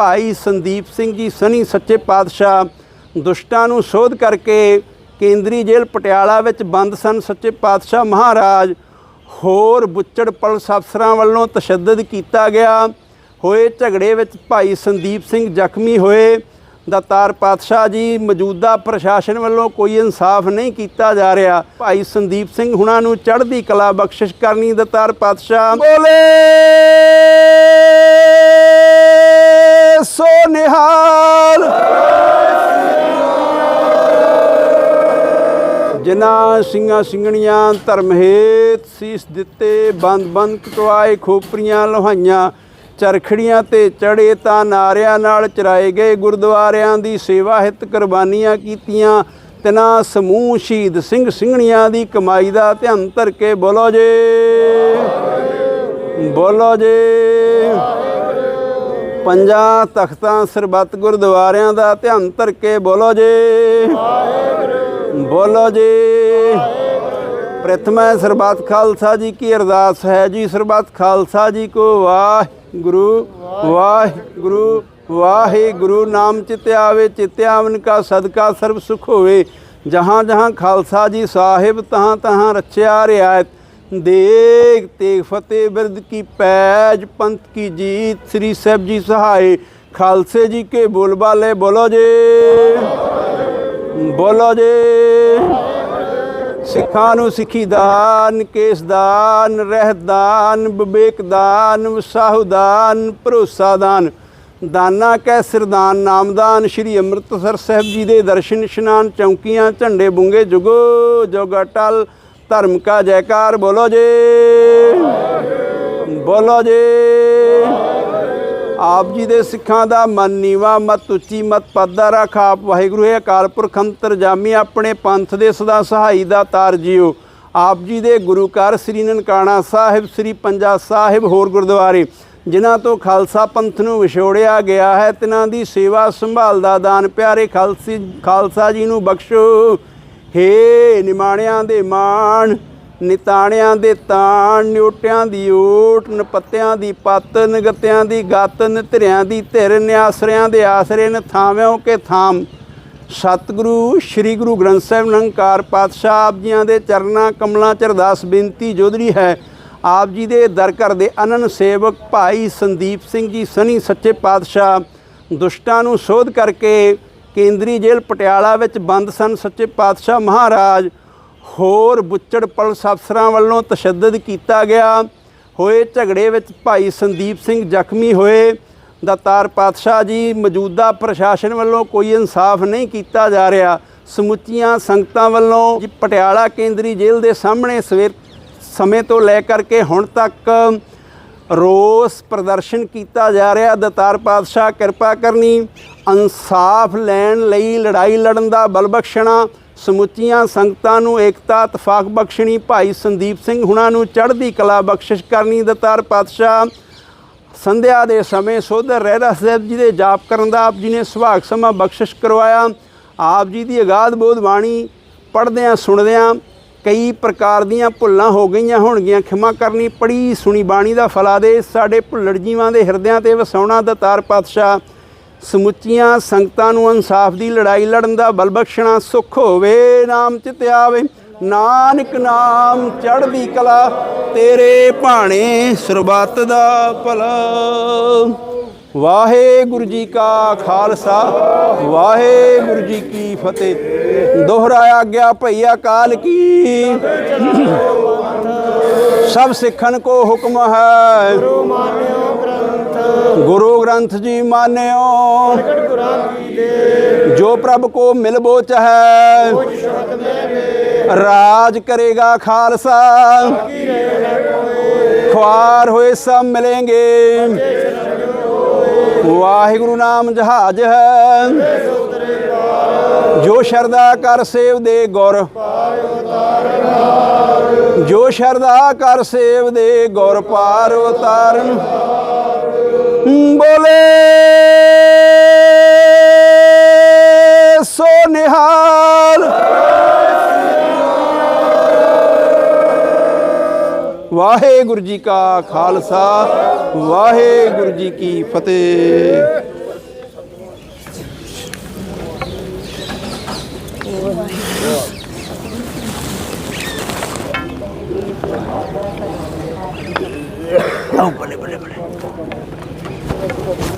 ਭਾਈ ਸੰਦੀਪ ਸਿੰਘ ਜੀ ਸਨੀ ਸੱਚੇ ਪਾਤਸ਼ਾਹ ਦੁਸ਼ਟਾਂ ਨੂੰ ਸੋਧ ਕਰਕੇ ਕੇਂਦਰੀ ਜੇਲ੍ਹ ਪਟਿਆਲਾ ਵਿੱਚ ਬੰਦ ਸਨ ਸੱਚੇ ਪਾਤਸ਼ਾਹ ਮਹਾਰਾਜ। ਹੋਰ ਬੁੱਚੜ ਪੁਲਿਸ ਅਫਸਰਾਂ ਵੱਲੋਂ ਤਸ਼ੱਦਦ ਕੀਤਾ ਗਿਆ। ਹੋਏ ਝਗੜੇ ਵਿੱਚ ਭਾਈ ਸੰਦੀਪ ਸਿੰਘ ਜ਼ਖਮੀ ਹੋਏ। ਦਾਤਾਰ ਪਾਤਸ਼ਾਹ ਜੀ ਮੌਜੂਦਾ ਪ੍ਰਸ਼ਾਸਨ ਵੱਲੋਂ ਕੋਈ ਇਨਸਾਫ ਨਹੀਂ ਕੀਤਾ ਜਾ ਰਿਹਾ। ਭਾਈ ਸੰਦੀਪ ਸਿੰਘ ਹੁਣਾਂ ਨੂੰ ਚੜ੍ਹਦੀ ਕਲਾ ਬਖਸ਼ਿਸ਼ ਕਰਨੀ ਦਾਤਾਰ ਪਾਤਸ਼ਾਹ। ਬੋਲੇ! ਸਿੰਘਾਂ ਸਿੰਘਣੀਆਂ ਧਰਮ ਹੇਤ ਸੀਸ ਦਿੱਤੇ, ਬੰਦ ਬੰਦ ਕਟਵਾਏ ਖੋਪਰੀਆਂ ਲੋਹਾਈਆਂ, ਚਰਖੜੀਆਂ ਤੇ ਚੜੇ ਤਾਂ ਨਾਰਿਆਂ ਨਾਲ ਚਰਾਏ ਗਏ ਗੁਰਦੁਆਰਿਆਂ ਦੀ ਸੇਵਾ ਹਿਤ ਕੁਰਬਾਨੀਆਂ ਕੀਤੀਆਂ, ਤਿਨਾ ਸਮੂਹ ਸ਼ਹੀਦ ਸਿੰਘ ਸਿੰਘਣੀਆਂ ਦੀ ਕਮਾਈ ਦਾ ਧਿਆਨ ਧਰ ਕੇ ਬੋਲੋ ਜੇ। ਬੋਲੋ ਜੇ। ਪੰਜਾਂ ਤਖਤਾਂ ਸਰਬੱਤ ਗੁਰਦੁਆਰਿਆਂ ਦਾ ਧਿਆਨ ਧਰ ਕੇ ਬੋਲੋ ਜੇ। ਬੋਲੋ ਜੀ। ਪ੍ਰਥਮੈ ਸਰਬੱਤ ਖਾਲਸਾ ਜੀ ਕੀ ਅਰਦਾਸ ਹੈ ਜੀ। ਸਰਬੱਤ ਖਾਲਸਾ ਜੀ ਕੋ ਵਾਹਿਗੁਰੂ ਵਾਹਿਗੁਰੂ ਵਾਹਿਗੁਰੂ। ਨਾਮ ਚਿਤ ਆਵੇ, ਚਿਤ ਆਵਨ ਕਾ ਸਦਕਾ ਸਰਬ ਸੁਖ ਹੋਵੇ। ਜਹਾਂ ਜਹਾਂ ਖਾਲਸਾ ਜੀ ਸਾਹਿਬ, ਤਹਾਂ ਤਹਾਂ ਰਚਿਆ ਰਿਆਇਤ। ਦੇਖ ਤੇਗ ਫਤਿਹ ਬਿਰਦ ਕੀ ਪੈਜ, ਪੰਥ ਕੀ ਜੀਤ। ਸ੍ਰੀ ਸਾਹਿਬ ਜੀ ਸਹਾਏ। ਖਾਲਸੇ ਜੀ ਕੇ ਬੋਲਬਾਲੇ ਬੋਲੋ ਜੀ। ਬੋਲੋ ਜੀ। ਸਿੱਖਾਂ ਨੂੰ ਸਿੱਖੀ ਦਾਨ, ਕੇਸ ਦਾਨ, ਰਹਿਤ ਦਾਨ, ਵਿਵੇਕ ਦਾਨ ਵਿਸਾਹੂ ਦਾਨ, ਭਰੋਸਾ ਦਾਨ। ਦਾਨਾ ਕੈ ਸਿਰਦਾਨ ਨਾਮਦਾਨ ਸ਼੍ਰੀ ਅੰਮ੍ਰਿਤਸਰ ਸਾਹਿਬ ਜੀ ਦੇ ਦਰਸ਼ਨ ਇਸ਼ਨਾਨ, ਚੌਂਕੀਆਂ, ਝੰਡੇ ਬੁੰਗੇ, ਜੁਗੋ, ਜੋਗ ਅਟਲ ਧਰਮ ਕਾ ਜੈਕਾਰ, ਬੋਲੋ ਜੀ। ਬੋਲੋ ਜੀ। ਆਪ ਜੀ ਦੇ ਸਿੱਖਾਂ ਦਾ ਮਨ ਨੀਵਾ, ਮਤ ਉੱਚੀ, ਮਤ ਪੱਦਾ ਰੱਖ ਆਪ ਵਾਹਿਗੁਰੂ, ਹੈ ਅਕਾਲ ਪੁਰਖ ਅੰਤਰ ਜਾਮੀ, ਆਪਣੇ ਪੰਥ ਦੇ ਸਦਾ ਸਹਾਈ ਦਾ ਤਾਰ ਜਿਓ। ਆਪ ਜੀ ਦੇ ਗੁਰੂ ਘਰ ਸ੍ਰੀ ਨਨਕਾਣਾ ਸਾਹਿਬ, ਸ੍ਰੀ ਪੰਜਾ ਸਾਹਿਬ ਹੋਰ ਗੁਰਦੁਆਰੇ, ਜਿਨ੍ਹਾਂ ਤੋਂ ਖਾਲਸਾ ਪੰਥ ਨੂੰ ਵਿਛੋੜਿਆ ਗਿਆ ਹੈ ਤਿਨਾਂ ਦੀ ਸੇਵਾ ਸੰਭਾਲ ਦਾ ਦਾਨ ਪਿਆਰੇ ਖਾਲਸੀ, ਖਾਲਸਾ ਜੀ ਨੂੰ ਬਖਸ਼ੋ। ਹੇ ਨਿਮਾਣਿਆਂ ਦੇ ਮਾਣ ਨਿਤਾਣਿਆਂ ਦੇ ਤਾਣ, ਨਿਉਟਿਆਂ ਦੀ ਓਟ ਨਪੱਤਿਆਂ ਦੀ ਪੱਤ, ਨਗਤਿਆਂ ਦੀ ਗਤ ਨਧਿਰਿਆਂ ਦੀ ਧਿਰ, ਨਿਆਸਰਿਆਂ ਦੇ ਆਸਰੇ ਨ ਥਾਵਿਓ ਕੇ ਥਾਮ। ਸਤਿਗੁਰੂ, ਸ੍ਰੀ ਗੁਰੂ ਗ੍ਰੰਥ ਸਾਹਿਬ ਨੰਕਾਰ ਪਾਤਸ਼ਾਹ, ਆਪ ਜੀਆਂ ਦੇ ਚਰਨਾਂ ਕਮਲਾਂ ਚ ਅਰਦਾਸ ਬੇਨਤੀ ਜੋਦਰੀ ਹੈ। ਆਪ ਜੀ ਦੇ ਦਰ ਘਰ ਦੇ ਅਨਨ ਸੇਵਕ ਭਾਈ ਸੰਦੀਪ ਸਿੰਘ ਜੀ, ਸਨੀ ਸੱਚੇ ਪਾਤਸ਼ਾਹ, ਦੁਸ਼ਟਾਂ ਨੂੰ ਸੋਧ ਕਰਕੇ ਕੇਂਦਰੀ ਜੇਲ੍ਹ ਪਟਿਆਲਾ ਵਿੱਚ ਬੰਦ ਸਨ ਸੱਚੇ ਪਾਤਸ਼ਾਹ ਮਹਾਰਾਜ। ਹੋਰ ਬੁੱਚੜ ਪੁਲਿਸ ਅਫਸਰਾਂ ਵੱਲੋਂ ਤਸ਼ੱਦਦ ਕੀਤਾ ਗਿਆ। ਹੋਏ ਝਗੜੇ ਵਿੱਚ ਭਾਈ ਸੰਦੀਪ ਸਿੰਘ ਜ਼ਖਮੀ ਹੋਏ। ਦਤਾਰ ਪਾਤਸ਼ਾਹ ਜੀ, ਮੌਜੂਦਾ ਪ੍ਰਸ਼ਾਸਨ ਵੱਲੋਂ ਕੋਈ ਇਨਸਾਫ ਨਹੀਂ ਕੀਤਾ ਜਾ ਰਿਹਾ। ਸਮੁੱਚੀਆਂ ਸੰਗਤਾਂ ਵੱਲੋਂ ਪਟਿਆਲਾ ਕੇਂਦਰੀ ਜੇਲ੍ਹ ਦੇ ਸਾਹਮਣੇ ਸਵੇਰ ਸਮੇਂ ਤੋਂ ਲੈ ਕਰਕੇ ਹੁਣ ਤੱਕ ਰੋਸ ਪ੍ਰਦਰਸ਼ਨ ਕੀਤਾ ਜਾ ਰਿਹਾ। ਦਤਾਰ ਪਾਤਸ਼ਾਹ ਕਿਰਪਾ ਕਰਨੀ, ਇਨਸਾਫ ਲੈਣ ਲਈ ਲੜਾਈ ਲੜਨ ਦਾ ਬਲਬਖਸ਼ਣਾ ਸਮੁੱਚੀਆਂ ਸੰਗਤਾਂ ਨੂੰ ਏਕਤਾ ਇਤਫਾਕ ਬਖਸ਼ਣੀ, ਭਾਈ ਸੰਦੀਪ ਸਿੰਘ ਹੁਣਾਂ ਨੂੰ ਚੜ੍ਹਦੀ ਕਲਾ ਬਖਸ਼ਿਸ਼ ਕਰਨੀ ਦਤਾਰ ਪਾਤਸ਼ਾਹ। ਸੰਧਿਆ ਦੇ ਸਮੇਂ ਸੋਧਰ ਰਹਿਰਾ ਸਾਹਿਬ ਜੀ ਦੇ ਜਾਪ ਕਰਨ ਦਾ ਆਪ ਜੀ ਨੇ ਸੁਭਾਗ ਸਮਾਂ ਬਖਸ਼ਿਸ਼ ਕਰਵਾਇਆ। ਆਪ ਜੀ ਦੀ ਅਗਾਧ ਬੋਧ ਬਾਣੀ ਪੜ੍ਹਦਿਆਂ ਸੁਣਦਿਆਂ ਕਈ ਪ੍ਰਕਾਰ ਦੀਆਂ ਭੁੱਲਾਂ ਹੋ ਗਈਆਂ ਹੋਣਗੀਆਂ। ਖਿਮਾ ਕਰਨੀ ਪੜੀ ਸੁਣੀ ਬਾਣੀ ਦਾ ਫਲਾਦੇ ਸਾਡੇ ਭੁੱਲੜ ਜੀਵਾਂ ਦੇ ਹਿਰਦਿਆਂ ਤੇ ਵਸਾਉਣਾ ਦਤਾਰ ਪਾਤਸ਼ਾਹ। ਸਮੁੱਚੀਆਂ ਸੰਗਤਾਂ ਨੂੰ ਇਨਸਾਫ ਦੀ ਲੜਾਈ ਲੜਨ ਦਾ ਬਲ ਬਖਸ਼ਣਾ ਸੁਖ ਹੋਵੇ, ਨਾਮ ਚਿਤ ਆਵੇ। ਨਾਨਕ ਨਾਮ ਚੜ੍ਹਦੀ ਕਲਾ, ਤੇਰੇ ਭਾਣੇ ਸਰਬੱਤ ਦਾ ਭਲਾ। ਵਾਹਿਗੁਰੂ ਜੀ ਕਾ ਖਾਲਸਾ, ਵਾਹਿਗੁਰੂ ਜੀ ਕੀ ਫਤਿਹ। ਦੋਹਰਾਇਆ ਗਿਆ ਭਈਆ ਕਾਲ ਕੀ। ਸਭ ਸਿੱਖਣ ਕੋ ਹੁਕਮ ਹੈ। ਗੁਰੂ ਗ੍ਰੰਥ ਜੀ ਮਾਨਿਓ। ਜੋ ਪ੍ਰਭ ਕੋ ਮਿਲ ਬੋਚ ਹੈ ਰਾਜ ਕਰੇਗਾ ਖਾਲਸਾ। ਖੁਆਰ ਹੋਏ ਸਭ ਮਿਲेंगे ਵਾਹਿਗੁਰੂ ਨਾਮ ਜਹਾਜ ਹੈ। ਜੋ ਸ਼ਰਦਾ ਕਰ ਸੇਵ ਦੇ ਗੁਰ। ਜੋ ਸ਼ਰਦਾ ਕਰ ਸੇਵ ਦੇ ਗੁਰ ਪਾਰ ਉਤਾਰਨ। বলে সোনেহার। ਵਾਹਿਗੁਰੂ ਜੀ ਕਾ ਖਾਲਸਾ ਵਾਹਿਗੁਰੂ ਜੀ ਕੀ ਫਤਿਹ ਵਾਹਿਗੁਰੂ